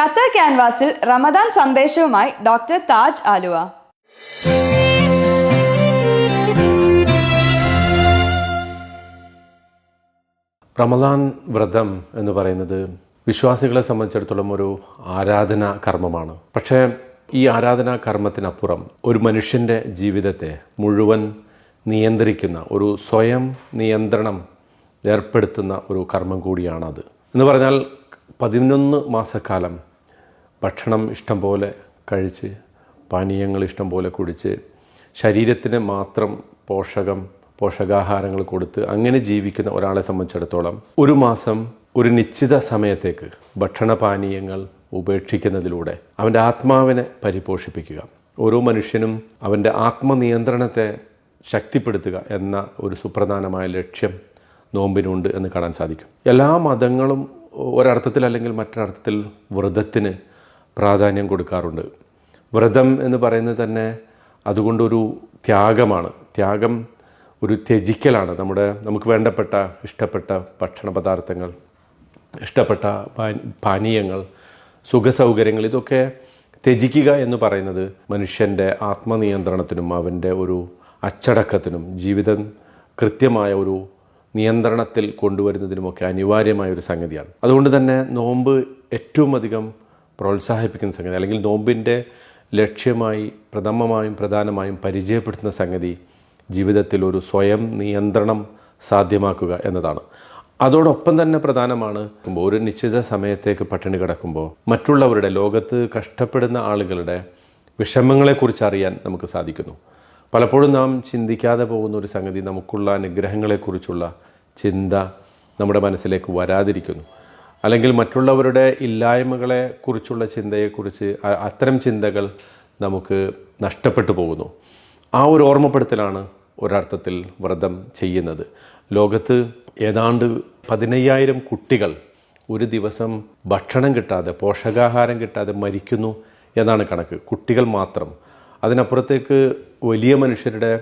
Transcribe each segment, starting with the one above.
Qatar ക്യാൻവാസിൽ റമദാൻ സന്ദേശവുമായി doctor Taj Aluva. Ramadan വ്രതം എന്ന് പറയുന്നത് വിശ്വാസികളെ സംബന്ധിച്ചിടത്തോളം ഒരു ആരാധനാ കർമ്മമാണ്. പക്ഷേ ഈ ആരാധനാ കർമ്മത്തിനപ്പുറം ഒരു മനുഷ്യന്റെ ജീവിതത്തെ മുഴുവൻ നിയന്ത്രിക്കുന്ന ഒരു സ്വയം നിയന്ത്രണം ഏർപ്പെടുത്തുന്ന ഒരു കർമ്മം കൂടിയാണത്. എന്ന് പറഞ്ഞാൽ പതിനൊന്ന് മാസക്കാലം ഭക്ഷണം ഇഷ്ടം പോലെ കഴിച്ച് പാനീയങ്ങൾ ഇഷ്ടം പോലെ കുടിച്ച് ശരീരത്തിന് മാത്രം പോഷകം പോഷകാഹാരങ്ങൾ കൊടുത്ത് അങ്ങനെ ജീവിക്കുന്ന ഒരാളെ സംബന്ധിച്ചിടത്തോളം ഒരു മാസം ഒരു നിശ്ചിത സമയത്തേക്ക് ഭക്ഷണപാനീയങ്ങൾ ഉപേക്ഷിക്കുന്നതിലൂടെ അവന്റെ ആത്മാവിനെ പരിപോഷിപ്പിക്കുക. ഓരോ മനുഷ്യനും അവന്റെ ആത്മനിയന്ത്രണത്തെ ശക്തിപ്പെടുത്തുക എന്ന ഒരു സുപ്രധാനമായ ലക്ഷ്യം നോമ്പിനുണ്ട് എന്ന് കാണാൻ സാധിക്കും. എല്ലാ മതങ്ങളും ഒരർത്ഥത്തിൽ അല്ലെങ്കിൽ മറ്റൊരർത്ഥത്തിൽ വ്രതത്തിന് പ്രാധാന്യം കൊടുക്കാറുണ്ട്. വ്രതം എന്ന് പറയുന്നത് തന്നെ അതുകൊണ്ടൊരു ത്യാഗമാണ്. ത്യാഗം ഒരു ത്യജിക്കലാണ്. നമ്മുടെ നമുക്ക് വേണ്ടപ്പെട്ട ഇഷ്ടപ്പെട്ട ഭക്ഷണ പദാർത്ഥങ്ങൾ ഇഷ്ടപ്പെട്ട പാനീയങ്ങൾ സുഖസൗകര്യങ്ങൾ ഇതൊക്കെ ത്യജിക്കുക എന്ന് പറയുന്നത് മനുഷ്യന്റെ ആത്മനിയന്ത്രണത്തിനും അവന്റെ ഒരു അച്ചടക്കത്തിനും ജീവിതം കൃത്യമായ ഒരു നിയന്ത്രണത്തിൽ കൊണ്ടുവരുന്നതിനുമൊക്കെ അനിവാര്യമായ ഒരു സംഗതിയാണ്. അതുകൊണ്ട് തന്നെ നോമ്പ് ഏറ്റവും അധികം പ്രോത്സാഹിപ്പിക്കുന്ന സംഗതി അല്ലെങ്കിൽ നോമ്പിന്റെ ലക്ഷ്യമായി പ്രഥമമായും പ്രധാനമായും പരിചയപ്പെടുത്തുന്ന സംഗതി ജീവിതത്തിൽ ഒരു സ്വയം നിയന്ത്രണം സാധ്യമാക്കുക എന്നതാണ്. അതോടൊപ്പം തന്നെ പ്രധാനമാണ് ഒരു നിശ്ചിത സമയത്തേക്ക് പട്ടിണി കിടക്കുമ്പോൾ മറ്റുള്ളവരുടെ ലോകത്ത് കഷ്ടപ്പെടുന്ന ആളുകളുടെ വിഷമങ്ങളെക്കുറിച്ച് അറിയാൻ നമുക്ക് സാധിക്കുന്നു. പലപ്പോഴും നാം ചിന്തിക്കാതെ പോകുന്ന ഒരു സംഗതി നമുക്കുള്ള അനുഗ്രഹങ്ങളെക്കുറിച്ചുള്ള ചിന്ത നമ്മുടെ മനസ്സിലേക്ക് വരാതിരിക്കുന്നു. അല്ലെങ്കിൽ മറ്റുള്ളവരുടെ ഇല്ലായ്മകളെ കുറിച്ചുള്ള ചിന്തയെക്കുറിച്ച് അത്തരം ചിന്തകൾ നമുക്ക് നഷ്ടപ്പെട്ടു പോകുന്നു. ആ ഒരു ഓർമ്മപ്പെടുത്തലാണ് ഒരർത്ഥത്തിൽ വ്രതം ചെയ്യുന്നത്. ലോകത്ത് ഏതാണ്ട് പതിനയ്യായിരം കുട്ടികൾ ഒരു ദിവസം ഭക്ഷണം കിട്ടാതെ പോഷകാഹാരം കിട്ടാതെ മരിക്കുന്നു എന്നാണ് കണക്ക്. കുട്ടികൾ മാത്രം. അതിനപ്പുറത്തേക്ക് വലിയ മനുഷ്യരുടെ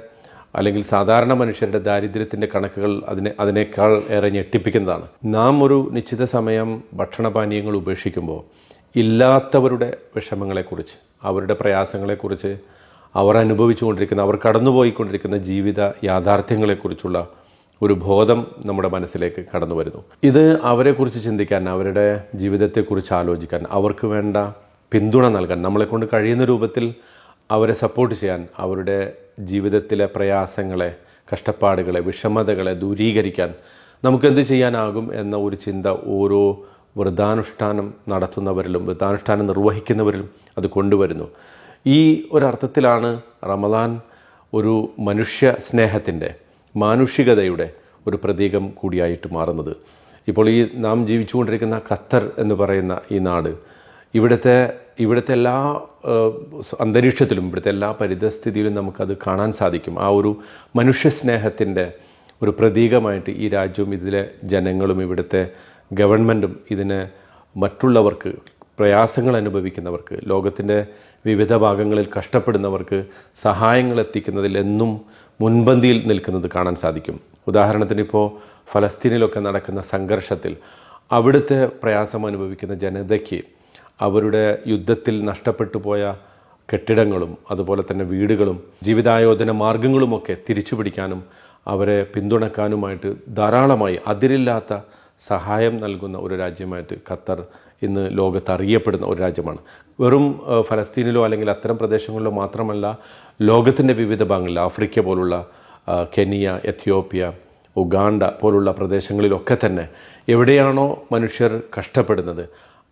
അല്ലെങ്കിൽ സാധാരണ മനുഷ്യരുടെ ദാരിദ്ര്യത്തിന്റെ കണക്കുകൾ അതിനെ അതിനേക്കാൾ ഏറെ ഞെട്ടിപ്പിക്കുന്നതാണ്. നാം ഒരു നിശ്ചിത സമയം ഭക്ഷണപാനീയങ്ങൾ ഉപേക്ഷിക്കുമ്പോൾ ഇല്ലാത്തവരുടെ വിഷമങ്ങളെക്കുറിച്ച് അവരുടെ പ്രയാസങ്ങളെക്കുറിച്ച് അവർ അനുഭവിച്ചുകൊണ്ടിരിക്കുന്ന അവർ കടന്നുപോയിക്കൊണ്ടിരിക്കുന്ന ജീവിത യാഥാർത്ഥ്യങ്ങളെക്കുറിച്ചുള്ള ഒരു ബോധം നമ്മുടെ മനസ്സിലേക്ക് കടന്നു വരുന്നു. ഇത് അവരെക്കുറിച്ച് ചിന്തിക്കാൻ അവരുടെ ജീവിതത്തെക്കുറിച്ച് ആലോചിക്കാൻ അവർക്ക് വേണ്ട പിന്തുണ നൽകാൻ നമ്മളെക്കൊണ്ട് കഴിയുന്ന രൂപത്തിൽ അവരെ സപ്പോർട്ട് ചെയ്യാൻ അവരുടെ ജീവിതത്തിലെ പ്രയാസങ്ങളെ കഷ്ടപ്പാടുകളെ വിഷമതകളെ ദൂരീകരിക്കാൻ നമുക്കെന്ത് ചെയ്യാനാകും എന്ന ഒരു ചിന്ത ഓരോ വ്രതാനുഷ്ഠാനം നടത്തുന്നവരിലും വ്രതാനുഷ്ഠാനം നിർവഹിക്കുന്നവരിലും അത് കൊണ്ടുവരുന്നു. ഈ ഒരർത്ഥത്തിലാണ് റമദാൻ ഒരു മനുഷ്യ സ്നേഹത്തിന്റെ മാനുഷികതയുടെ ഒരു പ്രതീകം കൂടിയായിട്ട് മാറുന്നത്. ഇപ്പോൾ ഈ നാം ജീവിച്ചുകൊണ്ടിരിക്കുന്ന ഖത്തർ എന്ന് പറയുന്ന ഈ നാട് ഇവിടുത്തെ ഇവിടുത്തെ എല്ലാ അന്തരീക്ഷത്തിലും ഇവിടുത്തെ എല്ലാ പരിതസ്ഥിതിയിലും നമുക്കത് കാണാൻ സാധിക്കും. ആ ഒരു മനുഷ്യ സ്നേഹത്തിന്റെ ഒരു പ്രതീകമായിട്ട് ഈ രാജ്യവും ഇതിലെ ജനങ്ങളും ഇവിടുത്തെ ഗവൺമെന്റും ഇതിനെ മറ്റുള്ളവർക്ക് പ്രയാസങ്ങൾ അനുഭവിക്കുന്നവർക്ക് ലോകത്തിന്റെ വിവിധ ഭാഗങ്ങളിൽ കഷ്ടപ്പെടുന്നവർക്ക് സഹായങ്ങൾ എത്തിക്കുന്നതിൽ എന്നും മുൻപന്തിയിൽ നിൽക്കുന്നത് കാണാൻ സാധിക്കും. ഉദാഹരണത്തിന് ഇപ്പോൾ ഫലസ്തീനിലൊക്കെ നടക്കുന്ന സംഘർഷത്തിൽ അവിടുത്തെ പ്രയാസം അനുഭവിക്കുന്ന ജനതയ്ക്ക് അവരുടെ യുദ്ധത്തിൽ നഷ്ടപ്പെട്ടു പോയ കെട്ടിടങ്ങളും അതുപോലെ തന്നെ വീടുകളും ജീവിതായോധന മാർഗങ്ങളുമൊക്കെ തിരിച്ചു പിടിക്കാനും അവരെ പിന്തുണക്കാനുമായിട്ട് ധാരാളമായി അതിരില്ലാത്ത സഹായം നൽകുന്ന ഒരു രാജ്യമായിട്ട് ഖത്തർ ഇന്ന് ലോകത്ത് അറിയപ്പെടുന്ന ഒരു രാജ്യമാണ്. വെറും ഫലസ്തീനിലോ അല്ലെങ്കിൽ അത്തരം പ്രദേശങ്ങളിലോ മാത്രമല്ല ലോകത്തിന്റെ വിവിധ ഭാഗങ്ങളിൽ ആഫ്രിക്ക പോലുള്ള കെനിയ എത്യോപ്യ ഉഗാണ്ട പോലുള്ള പ്രദേശങ്ങളിലൊക്കെ തന്നെ എവിടെയാണോ മനുഷ്യർ കഷ്ടപ്പെടുന്നത്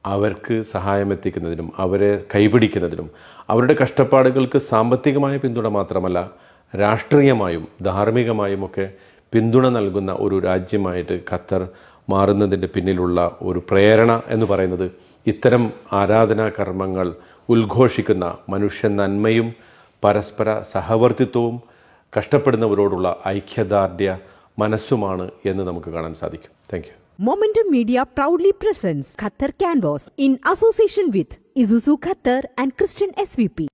അവർക്ക് സഹായം എത്തിക്കുന്നതിനും അവരെ കൈപിടിക്കുന്നതിനും അവരുടെ കഷ്ടപ്പാടുകൾക്ക് സാമ്പത്തികമായ പിന്തുണ മാത്രമല്ല രാഷ്ട്രീയമായും ധാർമ്മികമായും ഒക്കെ പിന്തുണ നൽകുന്ന ഒരു രാജ്യമായിട്ട് ഖത്തർ മാറുന്നതിന്റെ പിന്നിലുള്ള ഒരു പ്രേരണ എന്ന് പറയുന്നത് ഇത്തരം ആരാധനാ കർമ്മങ്ങൾ ഉദ്ഘോഷിക്കുന്ന മനുഷ്യ നന്മയും പരസ്പര സഹവർത്തിത്വവും കഷ്ടപ്പെടുന്നവരോടുള്ള ഐക്യദാർഢ്യ മനസ്സുമാണ് എന്ന് നമുക്ക് കാണാൻ സാധിക്കും. Thank Momentum Media proudly presents Qatar Canvas in association with Isuzu Qatar and Christian SVP.